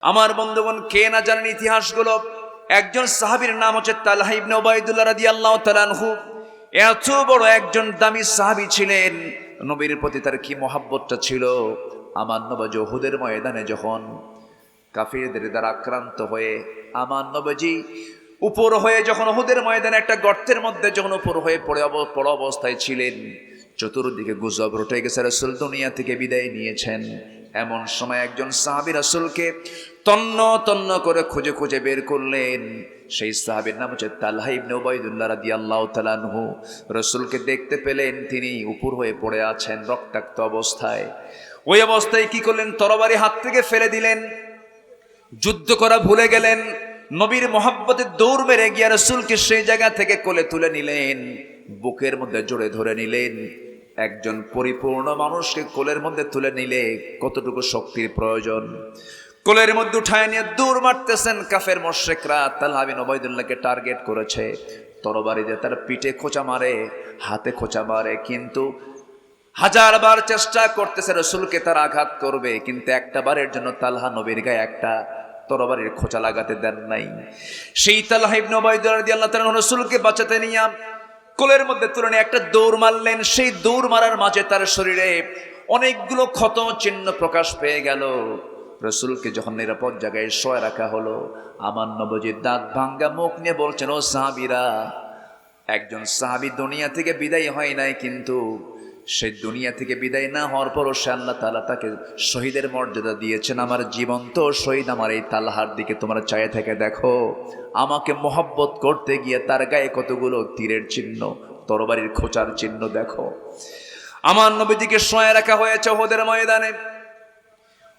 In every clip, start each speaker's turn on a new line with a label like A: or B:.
A: আমার বন্ধুগণ, কে না জানেন ইতিহাসগুলো? একজন সাহাবীর নাম হচ্ছে তালহা ইবনে ওবাইদুল্লাহ রাদিয়াল্লাহু তাআলা আনহু। এত বড় একজন দামি সাহাবী ছিলেন। নবীর প্রতি তার কি মহাব্বতটা ছিল? আমার নবজ ওহুদের ময়দানে যখন কাফিরদের দ্বারা আক্রান্ত হয়ে, আমার নবজি উপর হয়ে যখন ওহুদের ময়দানে একটা গর্তের মধ্যে যখন উপর হয়ে পড়ে পড়া অবস্থায় ছিলেন, চতুর্দিকে গুজব রটে গেছে। রসুল দুনিয়া থেকে বিদায় নিয়েছেন। এমন সময় একজন সাহাবি রসুলকে তন্ন তন্ন করে খুঁজে খুঁজে বের করলেন। সেই সাহাবির নাম হচ্ছে তালহা ইবনে ওবাইদুল্লাহ রাদিয়াল্লাহু তাআলা আনহু। রসুলকে দেখতে পেলেন, তিনি উপর হয়ে পড়ে আছেন রক্তাক্ত অবস্থায়। ওই অবস্থায় কি করলেন? তরবারি হাত থেকে ফেলে দিলেন। যুদ্ধ করা ভুলে গেলেন। নবীর মহাব্বতে দৌড় মেরে গিয়া রসুলকে সেই জায়গা থেকে কোলে তুলে নিলেন। বুকের মধ্যে জোরে ধরে নিলেন। একজন পরিপূর্ণ মানুষকে কোলের মধ্যে তুলে নিলে কতটুকু শক্তির প্রয়োজন? কোলের মধ্যে উঠায় নিয়ে দূর মারতেছেন কাফের মোশেকরা। তালহাবিন ওবায়দুল্লাহকে টার্গেট করেছে। তরবারি দিয়ে তার পিঠে খোঁচা মারে, হাতে খোঁচা মারে, কিন্তু হাজারবার চেষ্টা করতেছে রসুলকে তার আঘাত করবে, কিন্তু একটা বারের জন্য তালহা নবীর গায়ে একটা তরবারির খোঁচা লাগাতে দেন নাই। সেই তালহা ইবনে ওবাইদুল্লাহ রাদিয়াল্লাহু তাআলা রসুলকে বাঁচাতে নিয়ে কোলের মধ্যে তুলে একটা দৌড় মারলেন, সেই দৌড় মারার মাঝে তার শরীরে অনেকগুলো ক্ষত চিহ্ন প্রকাশ পেয়ে গেল। রসুলকে যখন নিরাপদ জায়গায় শয় রাখা হলো, আমার নবজির দাঁত ভাঙ্গা মুখ নিয়ে বলছেন, ও সাহাবিরা, একজন সাহাবি দুনিয়া থেকে বিদায় হয় নাই, কিন্তু সে দুনিয়া থেকে বিদায় না হওয়ার পরও সে আল্লাহ তালা তাকে শহীদের মর্যাদা দিয়েছেন। আমার জীবন্ত শহীদ, আমার এই তালহার দিকে তোমরা চায়ে থেকে দেখো। আমাকে মোহব্বত করতে গিয়ে তার গায়ে কতগুলো তীরের চিহ্ন, তরবারির খোঁচার চিহ্ন দেখো। আমার নবীদিকে শোয়া রাখা হয়েছে ওহদের ময়দানে।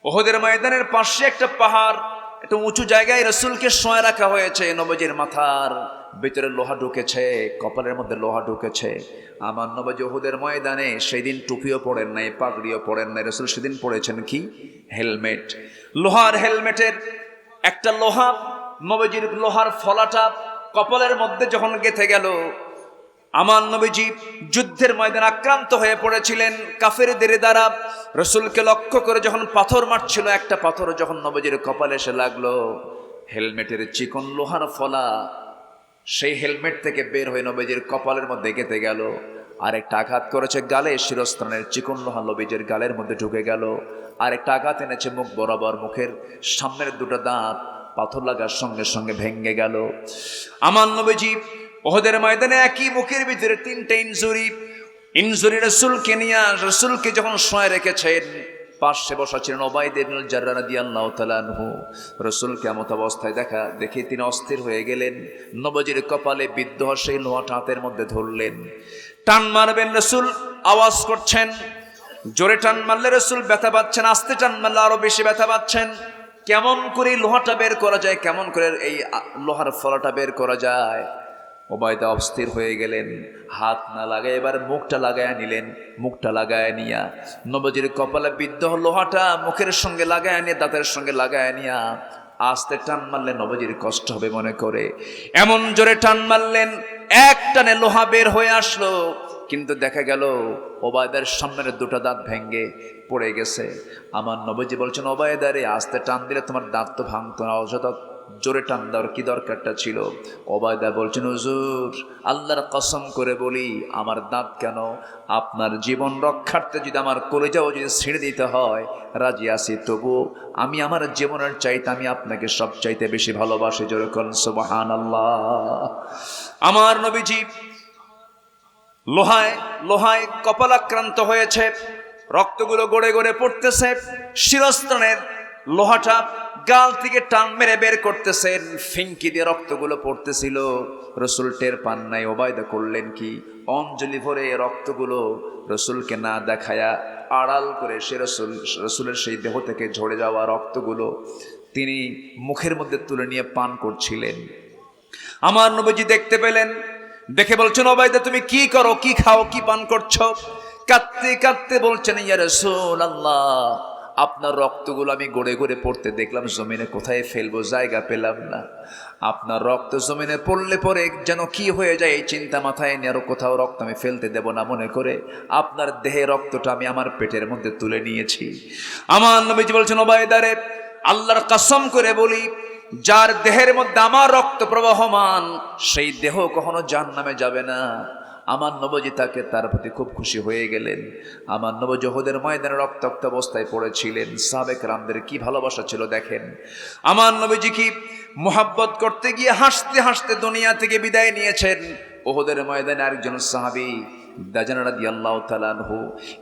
A: ওহদের ময়দানের পাশে একটা পাহাড়, একটা উঁচু জায়গায় রসুলকে শোয়া রাখা হয়েছে নবজির মাথার। ভিতরে লোহা ঢুকেছে, কপালের মধ্যে লোহা ঢুকেছে। আমার নবজি ওহুদের ময়দানে সেই দিন টুপিও পড়েন নাই, পাগড়িও পড়েন নাই। রসুল সেদিন পড়েছেন কি? হেলমেট। লোহার হেলমেটের একটা লোহা, নবজির লোহার ফলাটা কপালের মধ্যে যখন গেথে গেল, আমার নবীজি যুদ্ধের ময়দানে আক্রান্ত হয়ে পড়েছিলেন কাফেরদের দ্বারা। রসুলকে লক্ষ্য করে যখন পাথর মারছিল, একটা পাথর যখন নবীজির কপালে এসে লাগল, হেলমেটের চিকন লোহার ফলা সেই হেলমেট থেকে বের হয়ে নবীজির কপালের মধ্যে গেতে গেল। আরেকটা আঘাত করেছে গালে শিরস্থানের চিকন লোহা নবীজির গালের মধ্যে ঢুকে গেল। আরেকটা আঘাত এনেছে মুখ বরাবর মুখের সামনের দুটো দাঁত, পাথর লাগার সঙ্গে সঙ্গে ভেঙে গেল। আমার নবীজি, ওহদের ময়দানে একই মুখের ভিতরে তিনটে ইনজুরি। ইনজুরি রসুলকে নিয়ে রসুলকে যখন শোয় রেখেছেন পাশে বসা ছিলেন ওবায়দের জার্রা দিয়ে আল্লাহ তালানহু রসুলকে এমত অবস্থায় দেখা, দেখে তিনি অস্থির হয়ে গেলেন। নবজির কপালে বিদ্ধ সেই লোহাটা হাতের মধ্যে ধরলেন। টান মারবেন রসুল, আওয়াজ করছেন। জোরে টান মারলে রসুল ব্যথা পাচ্ছেন, আস্তে টান মারলে আরও বেশি ব্যথা পাচ্ছেন। কেমন করে লোহাটা বের করা যায়, কেমন করে এই লোহার ফলাটা বের করা যায়? ওবায়দা অস্থির হয়ে গেলেন, হাত না লাগায় এবার মুখটা লাগায় নিলেন, মুখটা লাগায় নিয়া নবজির কপালে বিদ্ধ লোহাটা মুখের সঙ্গে লাগায় নিয়ে, দাঁতের সঙ্গে লাগায় নিয়া আস্তে টান মারলেন নবজির কষ্ট হবে মনে করে। এমন জোরে টান মারলেন, এক টানে লোহা বের হয়ে আসলো, কিন্তু দেখা গেল ওবায়দার সামনের দুটো দাঁত ভেঙ্গে পড়ে গেছে। আমার নবজি বলছেন ওবায়দারে আস্তে টান দিলে তোমার দাঁত তো ভাঙতো না, অযথা জোরে টান দেওয়ার কি দরকারটা ছিল? ওবায়দা বলছেন, হুজুর, আল্লাহর কসম করে বলি, আমার দাঁত কেন? আপনার জীবন রক্ষার্থে যদি আমার কলেজাও যদি ছিঁড়ে দিতে হয়, রাজি আছি তবু আমি আমার জীবনের চাইতে, আমি আপনাকে সব চাইতে বেশি ভালোবাসি। জোরে করেন সুবহান আল্লাহ আমার নবীজি লোহায় লোহায় কপাল আক্রান্ত হয়েছে, রক্তগুলো গড়ে গড়ে পড়তেছে, শিরস্ত্রাণের লোহাটা গাল থেকে টান মেরে বের করতেছেন ফিঙ্কি দিয়ে রক্তগুলো পড়তেছিল। রসুল টের পান নাই, ওবায়দা করলেন কি? অঞ্জলি ভরে রক্তগুলো রসুলকে না দেখায়া আড়াল করে সে রসুল, রসুলের সেই দেহ থেকে ঝরে যাওয়া রক্তগুলো তিনি মুখের মধ্যে তুলে নিয়ে পান করছিলেন। আমার নবীজি দেখতে পেলেন, দেখে বলছেন, ওবায়দা, তুমি কি করো? কি খাও? কি পান করছ? কাঁদতে কাঁদতে বলছেন, ইয়া রাসূল আল্লাহ আপনার রক্তগুলো আমি গড়ে গড়ে পড়তে দেখলাম, জমিনে কোথায় ফেলব জায়গা পেলাম না। আপনার রক্ত জমিনে পড়লে পরে যেন কি হয়ে যায় এই চিন্তা মাথায় নিয়ে আরও কোথাও রক্ত আমি ফেলতে দেব না মনে করে আপনার দেহে রক্তটা আমি আমার পেটের মধ্যে তুলে নিয়েছি। আমার নবীজি বলছেন, ওবায়দারে, আল্লাহর কাসম করে বলি, যার দেহের মধ্যে আমার রক্ত প্রবাহমান, সেই দেহ কখনো জাহান্নামে যাবে না। আমার নবজি তাকে তার প্রতি খুব খুশি হয়ে গেলেন। আমার নবজহদের ময়দানে রক্তাক্ত অবস্থায় পড়েছিলেন। সাবেক রামদের কি ভালোবাসা ছিল দেখেন। আমার নবীজি কি মোহাব্বত করতে গিয়ে হাসতে হাসতে দুনিয়া থেকে বিদায় নিয়েছেন? ওহদের ময়দানে আরেকজন সাহাবি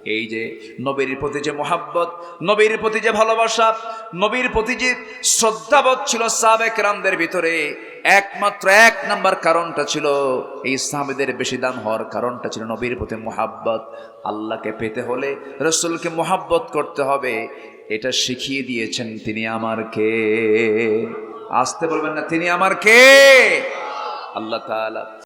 A: এই যে নবীর প্রতি যে মোহাব্বত, নবীর প্রতি যে ভালোবাসা, নবীর প্রতি যে শ্রদ্ধাবোধ ছিল সাবেক রামদের ভিতরে একমাত্র এক নাম্বার কারণটা ছিল এই সাহাবিদের বেশি দাম হওয়ার কারণটা ছিল নবীর প্রতি মোহাব্বত। আল্লাহকে পেতে হলে রসুলকে মোহাব্বত করতে হবে। এটা শিখিয়ে দিয়েছেন তিনি আমার কে? আসতে বলবেন না, তিনি আমার কে? আল্লাহ তাআলা।